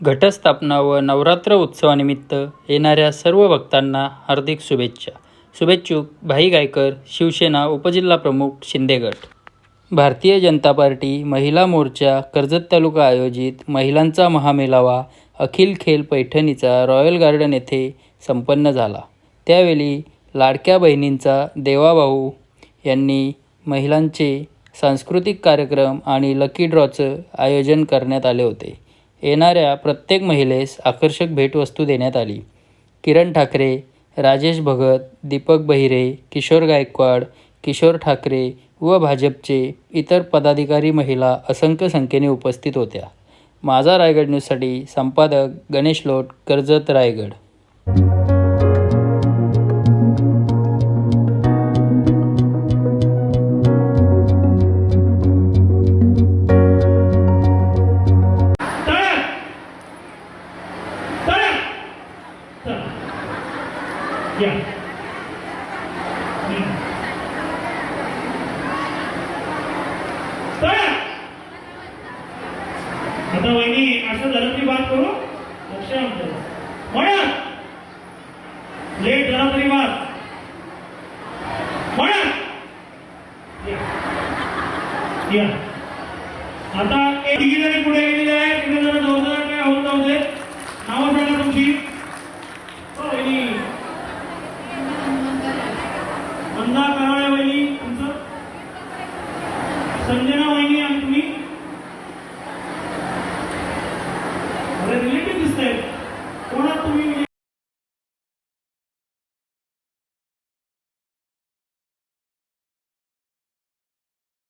घटस्थापना व नवरात्र उत्सवानिमित्त येणाऱ्या सर्व भक्तांना हार्दिक शुभेच्छा. शुभेच्छुक भाई गायकर शिवसेना उपजिल्हाप्रमुख शिंदेगट भारतीय जनता पार्टी महिला मोर्चा कर्जत तालुका आयोजित महिलांचा महामेळावा अखिल खेल पैठणीचा रॉयल गार्डन येथे संपन्न झाला. त्यावेळी लाडक्या बहिणींचा देवाभाऊ यांनी महिलांचे सांस्कृतिक कार्यक्रम आणि लकी ड्रॉचं आयोजन करण्यात आले होते. येणाऱ्या प्रत्येक महिलेस आकर्षक भेटवस्तू देण्यात आली. किरण ठाकरे राजेश भगत दीपक बहिरे किशोर गायकवाड किशोर ठाकरे व भाजपचे इतर पदाधिकारी महिला असंख्य संख्येने उपस्थित होत्या. माझा रायगड न्यूजसाठी संपादक गणेश लोट कर्जत रायगड. या हम्म. आता वहिनी असं झालं की बात करू? लक्ष आमचं लेट झाला तरी बात. म्हणा या. या आता एक डिग्री पुढे गेलेली आहे. तिथे जरा दोन जण काय होत जाऊ दे नावं सांगा तुमची. समजा कराळे वहिनी तुमचं संजना वहिनी आणि तुम्ही. रिलेटिव्ह दिसत आहेत